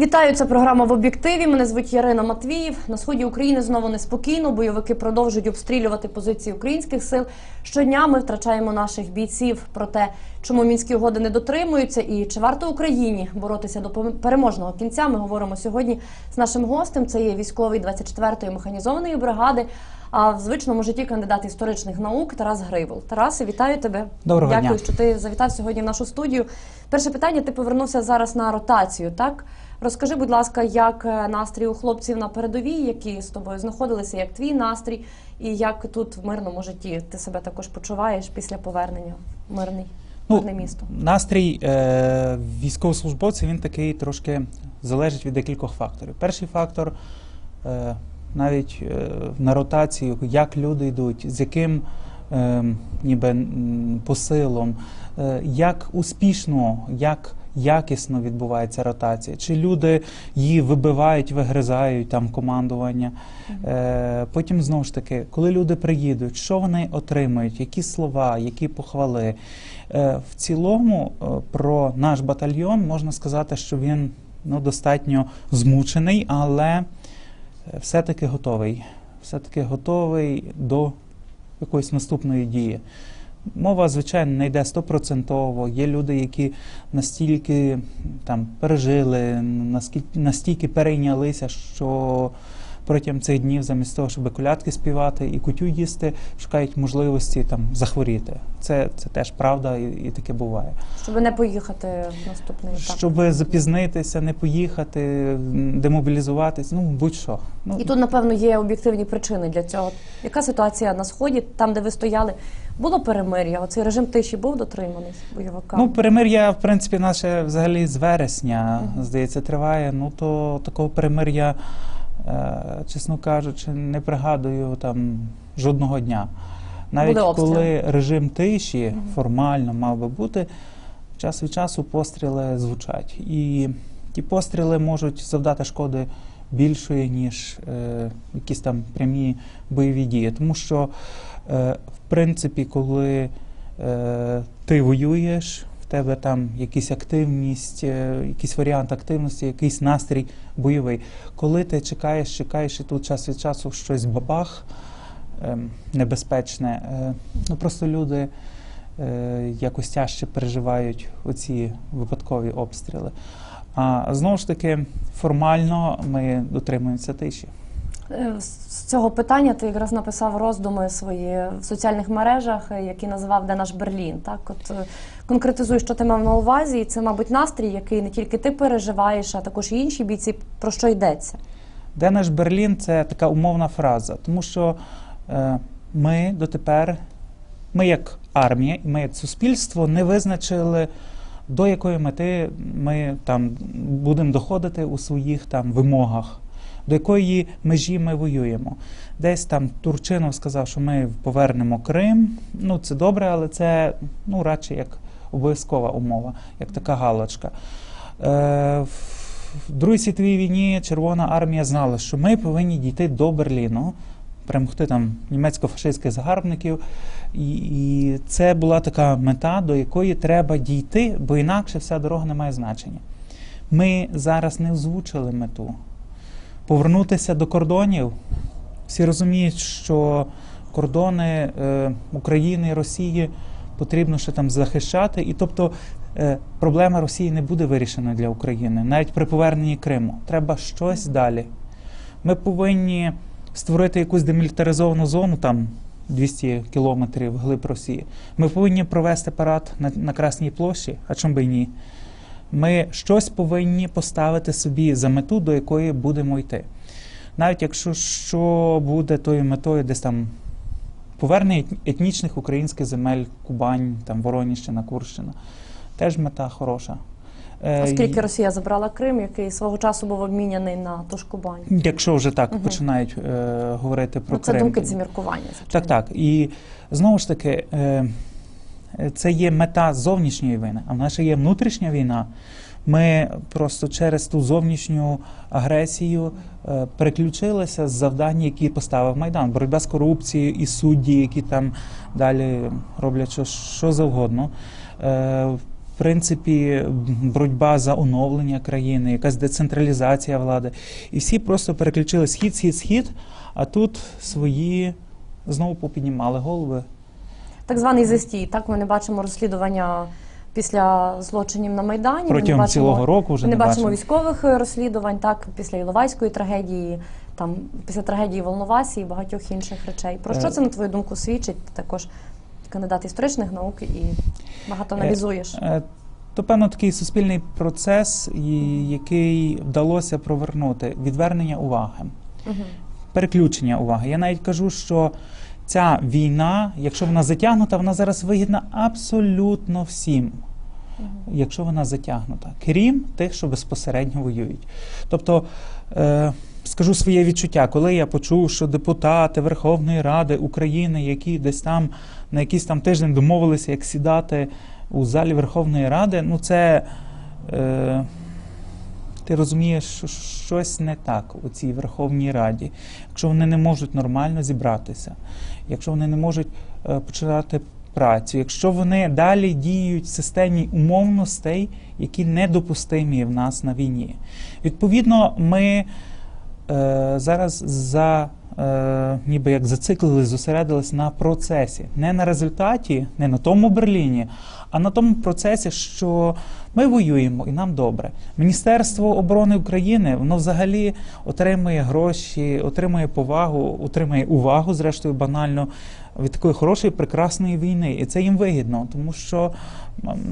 Вітаю, це програма в об'єктиві. Мене звуть Ярина Матвіїв. На сході України знову неспокійно. Бойовики продовжують обстрілювати позиції українських сил. Щодня ми втрачаємо наших бійців. Про те, чому мінські угоди не дотримуються, і чи варто Україні боротися до переможного кінця. Ми говоримо сьогодні з нашим гостем. Це є військовий 24-ї механізованої бригади. А в звичному житті кандидат історичних наук Тарас Грибул. Тарасе, вітаю тебе. Доброго Дякую, дня. що ти завітав сьогодні в нашу студію. Перше питання: ти повернувся зараз на ротацію, так? Розкажи, будь ласка, як е, настрій у хлопців на передовій, які з тобою знаходилися, як твій настрій, і як тут в мирному житті ти себе також почуваєш після повернення мирний, Ну, мирне місто? Настрій е, військовослужбовців він такий трошки залежить від декількох факторів. Перший фактор е, навіть е, на ротацію, як люди йдуть, з яким е, ніби посилом, е, як успішно, як якісно відбувається ротація, чи люди її вибивають, вигризають там командування. Е, потім знову ж таки, коли люди приїдуть, що вони отримають, які слова, які похвали. В цілому про наш батальйон можна сказати, що він ну, достатньо змучений, але все-таки готовий. Все-таки готовий до якоїсь наступної дії. Мова, звичайно, не йде стопроцентово. Є люди, які настільки там пережили, настільки перейнялися, що протягом цих днів, замість того, щоб колядки співати і кутю їсти, шукають можливості там захворіти. Це, це теж правда, і, і таке буває. Щоб не поїхати в наступний етап. Щоб запізнитися, не поїхати, демобілізуватись, ну будь-що. Ну, І тут, напевно, є об'єктивні причини для цього. Яка ситуація на сході, там, де ви стояли, було перемир'я? Оцей режим тиші був дотриманий бойовикам? Ну, перемир'я, в принципі, наше взагалі з вересня, здається, триває. Ну то такого перемир'я, чесно кажучи, не пригадую там жодного дня. Навіть обстріли. коли режим тиші формально мав би бути, час від часу постріли звучать. І ті постріли можуть завдати шкоди більшої, ніж е, якісь там прямі бойові дії. Тому що, е, в принципі, коли е, ти воюєш, тебе там якась активність, е, якийсь варіант активності, якийсь настрій бойовий. Коли ти чекаєш, чекаєш, і тут час від часу щось бабах ем, небезпечне, е, ну просто люди е, якось тяжче переживають оці випадкові обстріли. А знову ж таки, формально ми дотримуємося тиші. Е, З цього питання ти якраз написав роздуми свої в соціальних мережах, е, які називав Де наш Берлін. Так, от е, конкретизуй, що ти мав на увазі, і це, мабуть, настрій, який не тільки ти переживаєш, а також і інші бійці. Про що йдеться? Де наш Берлін це така умовна фраза, тому що ми дотепер, ми як армія, ми як суспільство не визначили, до якої мети ми там будемо доходити у своїх там вимогах, до якої межі ми воюємо. Десь там Турчинов сказав, що ми повернемо Крим. Ну це добре, але це ну радше як обов'язкова умова, як така галочка. Е, в Другій світовій війні Червона армія знала, що ми повинні дійти до Берліну, перемогти там німецько-фашистських загарбників. І, і це була така мета, до якої треба дійти, бо інакше вся дорога не має значення. Ми зараз не озвучили мету. Повернутися до кордонів. Всі розуміють, що кордони е, України і Росії потрібно ще там захищати. І тобто е, проблема Росії не буде вирішена для України, навіть при поверненні Криму. Треба щось далі. Ми повинні створити якусь демілітаризовану зону там 200 кілометрів глиб Росії. Ми повинні провести парад на, на Красній площі, а чому би ні? Ми щось повинні поставити собі за мету, до якої будемо йти. Навіть якщо що буде тою метою, десь там повернення етнічних українських земель, Кубань, там Вороніщина, Курщина, теж мета хороша. Е, Оскільки Росія забрала Крим, який свого часу був обміняний на ту ж Кубань. Якщо вже так Мгм. починають е, говорити про Ну, це Крим. думки, тоді. міркування. Так, так. І знову ж таки, е, е, це є мета зовнішньої війни, а в нас є внутрішня війна. Ми просто через ту зовнішню агресію е, переключилися з завдань, які поставив Майдан. Боротьба з корупцією і судді, які там далі роблять що, що завгодно. Е, принципі боротьба за оновлення країни, якась децентралізація влади. І всі просто переключили схід, схід, схід, а тут свої знову попіднімали голови. Так званий застій. Так ми не бачимо розслідування після злочинів на Майдані. ми не Протягом бачимо, цілого року вже ми не бачимо бачимо. військових е, розслідувань, так після Іловайської трагедії, там після трагедії Волновасі і багатьох інших речей. Про що Е. це на твою думку свідчить? Також кандидат історичних наук і багато аналізуєш. Е, То певно такий суспільний процес, який вдалося провернути відвернення уваги. Переключення уваги. Я навіть кажу, що ця війна, якщо вона затягнута, вона зараз вигідна абсолютно всім. Якщо вона затягнута, крім тих, що безпосередньо воюють. Тобто, е, скажу своє відчуття, коли я почув, що депутати Верховної Ради України, які десь там на якийсь там тиждень домовилися, як сідати у залі Верховної Ради, ну це. Е, ти розумієш, що щось не так у цій Верховній Раді, якщо вони не можуть нормально зібратися, якщо вони не можуть е, починати працю, якщо вони далі діють в системі умовностей, які недопустимі в нас на війні. Відповідно, ми е, зараз за. е, Ніби як зациклили, зосередились на процесі, не на результаті, не на тому Берліні, а на тому процесі, що ми воюємо і нам добре. Міністерство оборони України воно взагалі отримує гроші, отримує повагу, отримує увагу, зрештою, банально від такої хорошої, прекрасної війни. І це їм вигідно, тому що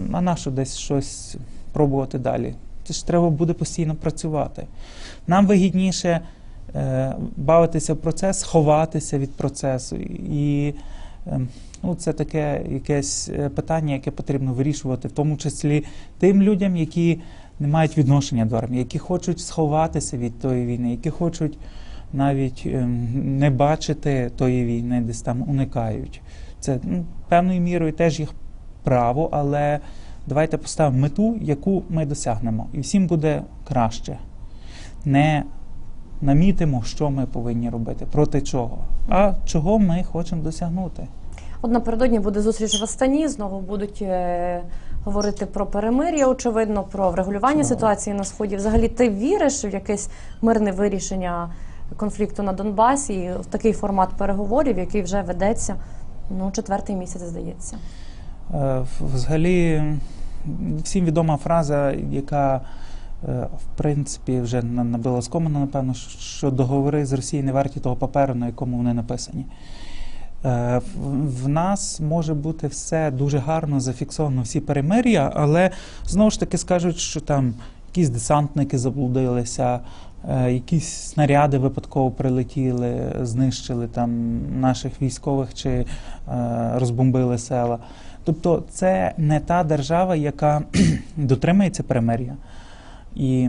на що десь щось пробувати далі? Це ж треба буде постійно працювати. Нам вигідніше е, бавитися в процес, ховатися від процесу. І е, ну, це таке якесь е, питання, яке потрібно вирішувати, в тому числі тим людям, які не мають відношення до армії, які хочуть сховатися від тої війни, які хочуть навіть ем, не бачити тої війни, десь там уникають. Це ну, певною мірою теж їх право, але давайте поставимо мету, яку ми досягнемо, і всім буде краще. Не намітимо, що ми повинні робити, проти чого, а чого ми хочемо досягнути. От напередодні буде зустріч в Астані. Знову будуть е, говорити про перемир'я, очевидно, про врегулювання ситуації на сході. Взагалі, ти віриш в якесь мирне вирішення конфлікту на Донбасі і в такий формат переговорів, який вже ведеться ну четвертий місяць, здається. Е, Взагалі, всім відома фраза, яка е, в принципі вже на- набила скомана, напевно, що договори з Росією не варті того паперу, на якому вони написані. Е, В нас може бути все дуже гарно зафіксовано, всі перемир'я, але знову ж таки скажуть, що там якісь десантники заблудилися, е, якісь снаряди випадково прилетіли, знищили там наших військових чи е, розбомбили села. Тобто це не та держава, яка дотримується перемир'я. І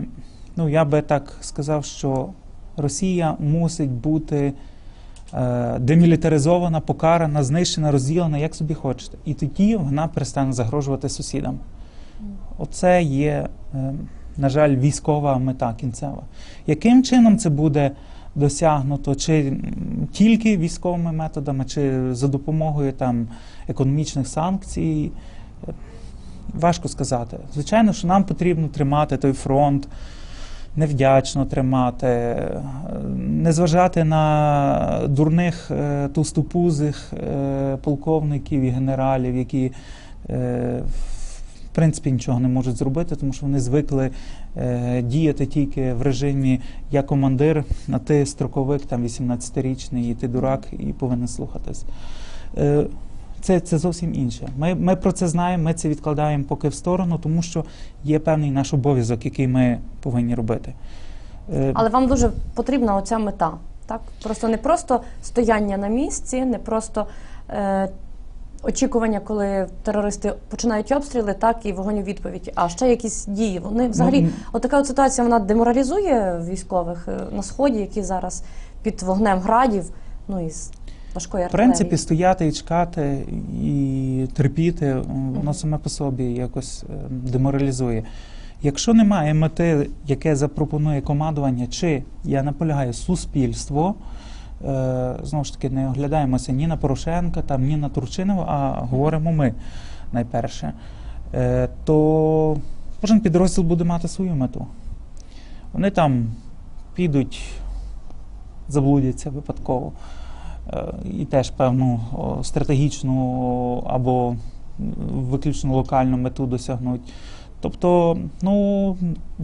ну, я би так сказав, що Росія мусить бути демілітаризована, покарана, знищена, розділена, як собі хочете. І тоді вона перестане загрожувати сусідам. Оце є, е, на жаль, військова мета кінцева. Яким чином це буде досягнуто? Чи тільки військовими методами, чи за допомогою там, економічних санкцій? Е, Важко сказати. Звичайно, що нам потрібно тримати той фронт, невдячно тримати, е, не зважати на дурних е, товстопузих е, полковників і генералів, які в принципі нічого не можуть зробити, тому що вони звикли діяти тільки в режимі я командир, а ти строковик, там 18-річний, і ти дурак, і повинен слухатись. Це, це зовсім інше. Ми, ми про це знаємо, ми це відкладаємо поки в сторону, тому що є певний наш обов'язок, який ми повинні робити. Е, Але вам дуже потрібна оця мета. Так? Просто не просто стояння на місці, не просто е, очікування, коли терористи починають обстріли, так і вогонь у відповідь, а ще якісь дії. Вони взагалі, Ну, отака от ситуація вона деморалізує військових е, на сході, які зараз під вогнем градів, ну і важкої В артилерії. принципі, стояти і чекати і терпіти, воно саме по собі якось е, деморалізує. Якщо немає мети, яке запропонує командування, чи я наполягаю суспільство, е, знову ж таки, не оглядаємося ні на Порошенка, там, ні на Турчинова, а говоримо ми найперше. е, то кожен підрозділ буде мати свою мету. Вони там підуть, заблудяться випадково. Е, І теж певну стратегічну або виключно локальну мету досягнуть. Тобто, ну,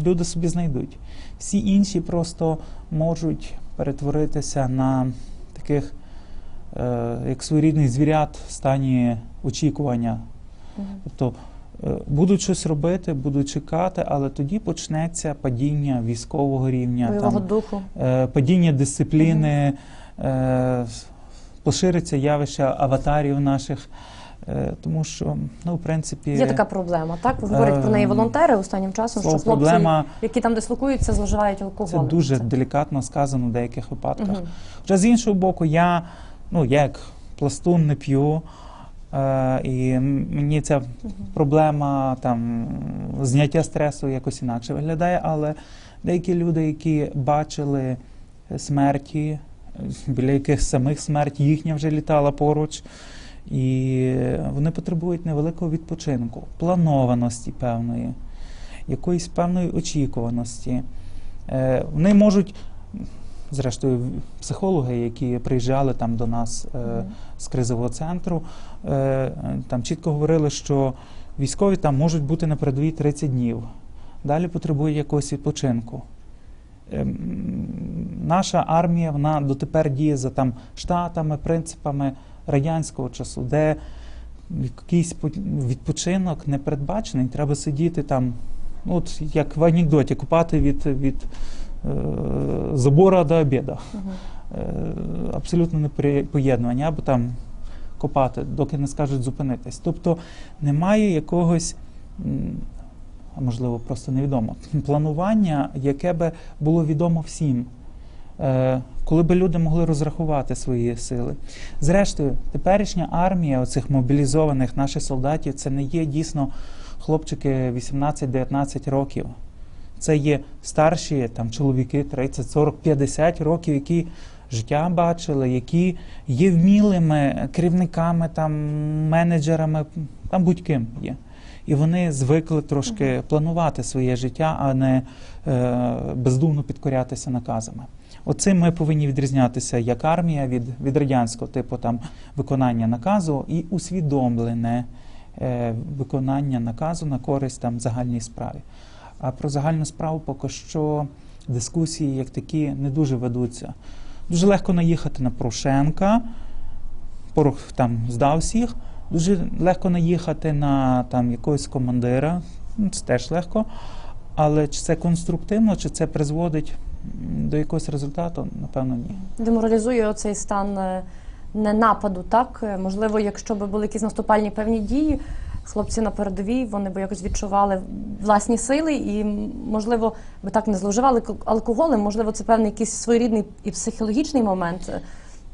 люди собі знайдуть. Всі інші просто можуть перетворитися на таких, е, як своєрідних звірят в стані очікування. Мгм. Тобто е, будуть щось робити, будуть чекати, але тоді почнеться падіння військового рівня, бойового там, духу. е, падіння дисципліни, е, пошириться явище аватарів наших. Е, Тому що, ну, в принципі, Є така проблема. Так говорять про неї Ем, волонтери останнім часом, що хлопці, проблема які там дислокуються, зловживають це алкоголем. дуже делікатно сказано в деяких випадках. Мгм. Хоча з іншого боку, я, ну, я як пластун не п'ю, е, і мені ця проблема там зняття стресу якось інакше виглядає, але деякі люди, які бачили смерті, е, біля яких самих смерть їхня вже літала поруч, і вони потребують невеликого відпочинку, планованості певної, якоїсь певної очікуваності. Е, Вони можуть, зрештою, психологи, які приїжджали там до нас е, з кризового центру, е, там чітко говорили, що військові там можуть бути на передовій 30 днів. Далі потребують якогось відпочинку. Наша армія вона дотепер діє за там штатами, принципами радянського часу, де якийсь відпочинок не передбачений, треба сидіти там, ну, от як в анекдоті, купати від, від е, забора до обіду. Е, абсолютно не поєднування, або там копати, доки не скажуть зупинитись. Тобто немає якогось, а можливо, просто невідомо, планування, яке би було відомо всім. Е, Коли би люди могли розрахувати свої сили. Зрештою, теперішня армія оцих мобілізованих наших солдатів це не є дійсно хлопчики 18-19 років. Це є старші там, чоловіки 30, 40, 50 років, які життя бачили, які є вмілими керівниками, там, менеджерами, там будь-ким є. І вони звикли трошки планувати своє життя, а не е, бездумно підкорятися наказами. Оцим ми повинні відрізнятися як армія від, від радянського типу там, виконання наказу і усвідомлене е, виконання наказу на користь там, загальній справі. А про загальну справу поки що дискусії як такі не дуже ведуться. Дуже легко наїхати на Порошенка, Порох там здав всіх. Дуже легко наїхати на там якогось командира, це теж легко. Але чи це конструктивно, чи це призводить до якогось результату? Напевно, ні. Деморалізує оцей стан е, не нападу, так? Е, Можливо, якщо б були якісь наступальні певні дії, хлопці на передовій, вони б якось відчували власні сили і, можливо, би так не зловживали алкоголем, можливо, це певний якийсь своєрідний і психологічний момент.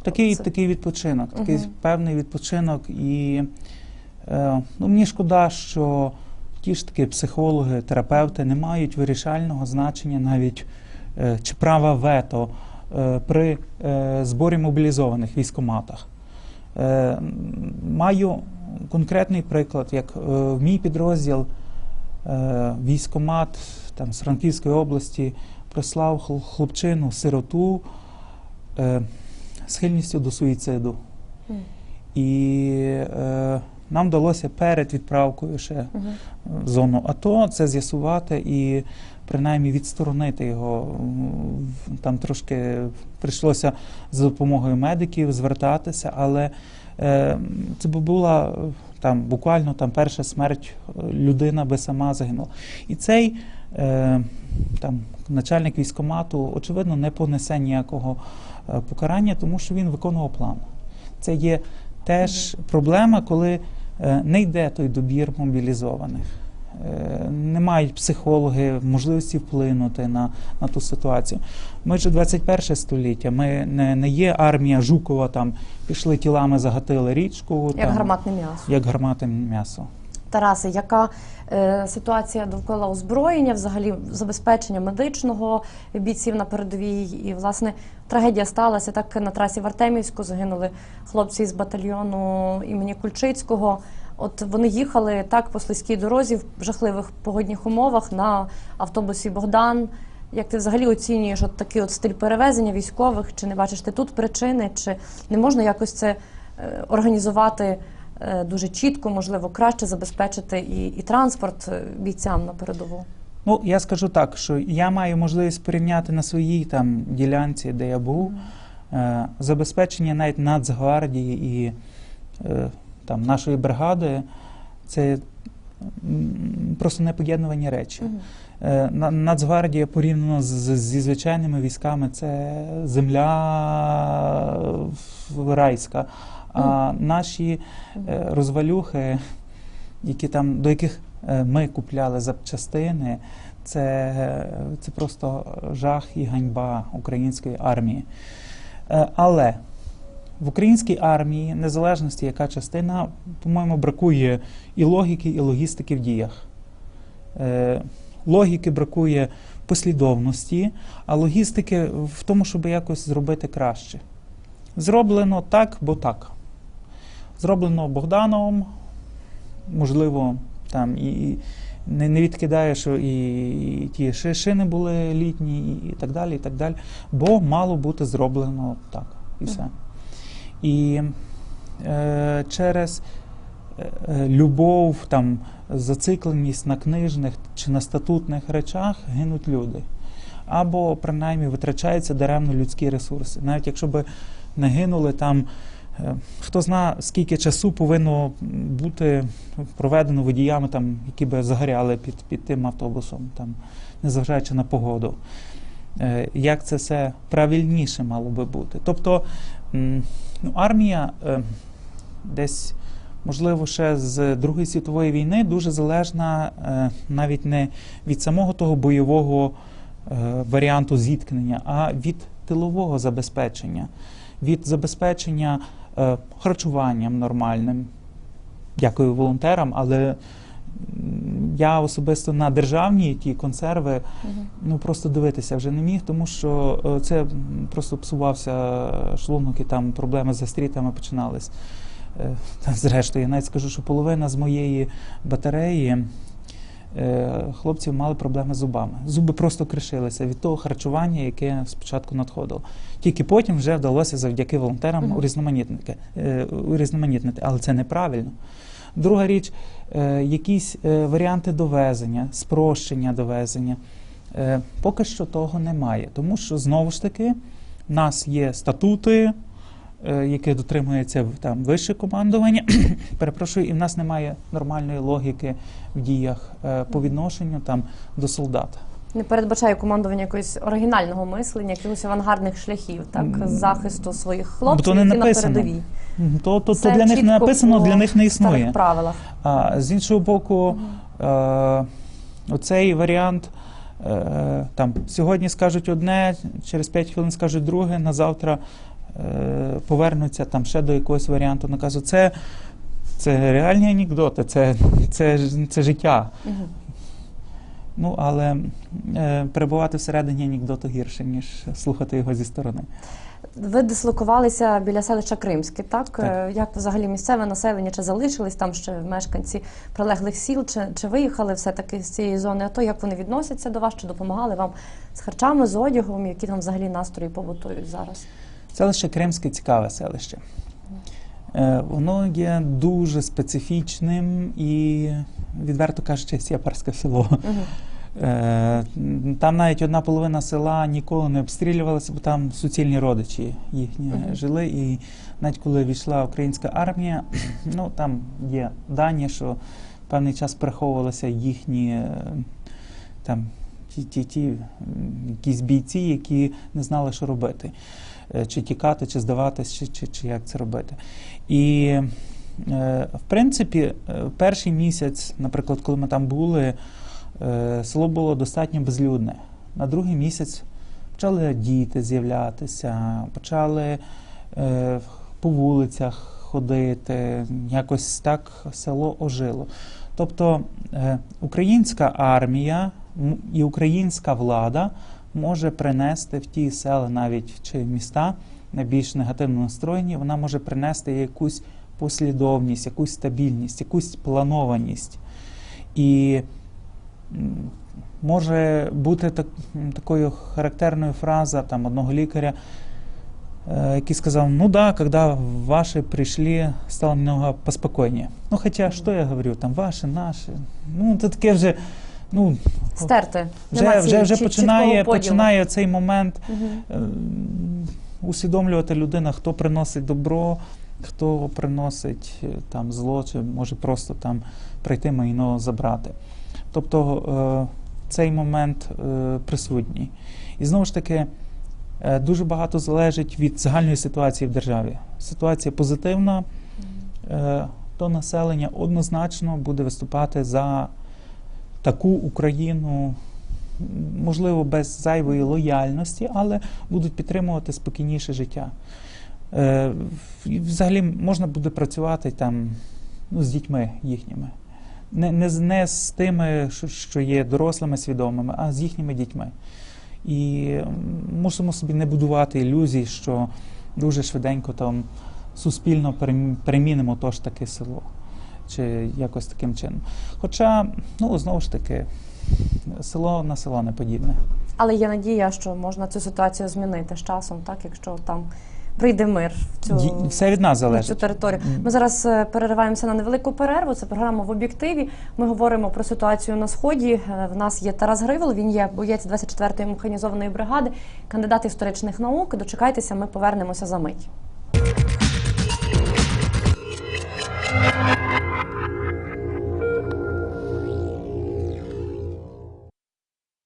Такий, Це- такий відпочинок, такий Мгм. певний відпочинок. І е, ну, мені шкода, що ті ж таки психологи, терапевти не мають вирішального значення навіть чи права вето е, при е, зборі мобілізованих військоматах. Е, маю конкретний приклад, як е, в мій підрозділ е, військомат там, з Франківської області прислав хлопчину, сироту. Е, схильністю до суїциду. Мгм. І е, нам вдалося перед відправкою ще Мгм. в зону АТО це з'ясувати і принаймні відсторонити його. Там трошки прийшлося за допомогою медиків звертатися, але е, це би була там буквально там перша смерть е, людина би сама загинула. І цей е, там начальник військомату, очевидно, не понесе ніякого покарання, тому що він виконував план. Це є теж проблема, коли не йде той добір мобілізованих. Е, Не мають психологи можливості вплинути на, на ту ситуацію. Ми ж 21 століття, ми не, не є армія Жукова, там пішли тілами, загатили річку, Як там, гарматне м'ясо. як гармати м'ясо. Тарасе, яка е, ситуація довкола озброєння, взагалі забезпечення медичного бійців на передовій? І власне трагедія сталася так на трасі в Артемівську. Загинули хлопці із батальйону імені Кульчицького. От вони їхали так по слизькій дорозі в жахливих погодних умовах на автобусі Богдан. Як ти взагалі оцінюєш от такий от стиль перевезення військових? Чи не бачиш ти тут причини? Чи не можна якось це е, організувати е, дуже чітко, можливо, краще забезпечити і, і транспорт е, бійцям на передову? Ну, я скажу так, що я маю можливість порівняти на своїй там ділянці, де я був, е, забезпечення навіть Нацгвардії і там нашої бригади це просто непоєднувані речі. Е, Нацгвардія порівняно з, зі звичайними військами це земля райська. А наші е, розвалюхи, які там, до яких е, ми купляли запчастини, це, це просто жах і ганьба української армії. Але в українській армії, незалежності, яка частина, по-моєму, бракує і логіки, і логістики в діях. Е, Логіки бракує послідовності, а логістики в тому, щоб якось зробити краще. Зроблено так, бо так. Зроблено Богдановим, можливо, там і не, не відкидає, що і, і ті шини були літні, і, і так далі, і так далі. Бо мало бути зроблено так, і все. І е, через е, е, любов, там, зацикленість на книжних чи на статутних речах гинуть люди. Або принаймні витрачаються даремно людські ресурси. Навіть якщо би не гинули там. е, Хто зна, скільки часу повинно бути проведено водіями, там, які би загоряли під, під тим автобусом, там, незважаючи на погоду. Як це все правильніше мало би бути. Тобто ну, армія е, десь, можливо, ще з Другої світової війни дуже залежна е, навіть не від самого того бойового е, варіанту зіткнення, а від тилового забезпечення, від забезпечення харчуванням нормальним. Дякую волонтерам, але я особисто на державні ті консерви ну просто дивитися вже не міг, тому що е, це просто псувався шлунок і там проблеми з гастрітами починались. Е, Та зрештою, я навіть скажу, що половина з моєї батареї е, хлопців мали проблеми з зубами. Зуби просто кришилися від того харчування, яке спочатку надходило. Тільки потім вже вдалося завдяки волонтерам урізноманітнити, але це неправильно. Друга річ, е, якісь е, варіанти довезення, спрощення довезення. Е, Поки що того немає, тому що знову ж таки в нас є статути, яких дотримується там вище командування. Перепрошую, і в нас немає нормальної логіки в діях по відношенню там до солдата. Не передбачає командування якогось оригінального мислення, якихось авангардних шляхів, так, М, захисту своїх хлопців, які на передовій. То, то, то для них не написано, для них не існує. правилах. А з іншого боку, е, оцей варіант. Е, там сьогодні скажуть одне, через 5 хвилин скажуть друге, на завтра е, повернуться там ще до якогось варіанту наказу. Це, це реальні анекдоти, це, це, це життя. Мгм. Ну, але е, перебувати всередині анекдоту гірше, ніж слухати його зі сторони. Ви дислокувалися біля селища Кримське, так? Так. Е, Як взагалі місцеве населення, чи залишились там ще мешканці прилеглих сіл, чи, чи виїхали все-таки з цієї зони АТО? Як вони відносяться до вас, чи допомагали вам з харчами, з одягом, які там взагалі настрої побутують зараз? Селище Кримське цікаве селище. Е, Воно є дуже специфічним і, відверто кажучи, сєпарське село. Е, Там навіть одна половина села ніколи не обстрілювалася, бо там суцільні родичі їхні жили. І навіть коли війшла українська армія, ну там є дані, що певний час переховувалися їхні е, там ті, ті, ті якісь бійці, які не знали, що робити. Е, Чи тікати, чи здаватись, чи, чи, чи як це робити. І в принципі, е, перший місяць, наприклад, коли ми там були, е, село було достатньо безлюдне. На другий місяць почали діти з'являтися, почали е, по вулицях ходити, якось так село ожило. Тобто е, українська армія і українська влада може принести в ті села, навіть чи міста найбільш негативно настроєні, вона може принести якусь послідовність, якусь стабільність, якусь планованість. І може бути так, такою характерною фраза там, одного лікаря, э, який сказав, ну да, когда ваши пришли, стало немного поспокойнее. Ну, хотя, Мгм. что я говорю, там ваши, наши. Ну, це таке вже, ну, Стерти. вже, Нема вже, вже починає, починає цей момент Мгм. е, усвідомлювати людина, хто приносить добро, хто приносить е, там зло, чи може просто там прийти майно забрати. Тобто е, цей момент е, присутній. І знову ж таки, дуже багато залежить від загальної ситуації в державі. Ситуація позитивна, то населення однозначно буде виступати за таку Україну, можливо, без зайвої лояльності, але будуть підтримувати спокійніше життя. Е, Взагалі можна буде працювати там ну, з дітьми їхніми. Не, не, не з тими, що, є дорослими свідомими, а з їхніми дітьми. І мусимо собі не будувати ілюзій, що дуже швиденько там суспільно перем- перемінимо то ж таки село. Чи якось таким чином. Хоча, ну, знову ж таки, село на село не подібне. Але є надія, що можна цю ситуацію змінити з часом, так якщо там прийде мир в цю, Все від нас на цю територію. Ми зараз е, перериваємося на невелику перерву. Це програма в об'єктиві. Ми говоримо про ситуацію на сході. Е, В нас є Тарас Гривел. Він є боєць 24-ї механізованої бригади, кандидат історичних наук. Дочекайтеся, ми повернемося за мить.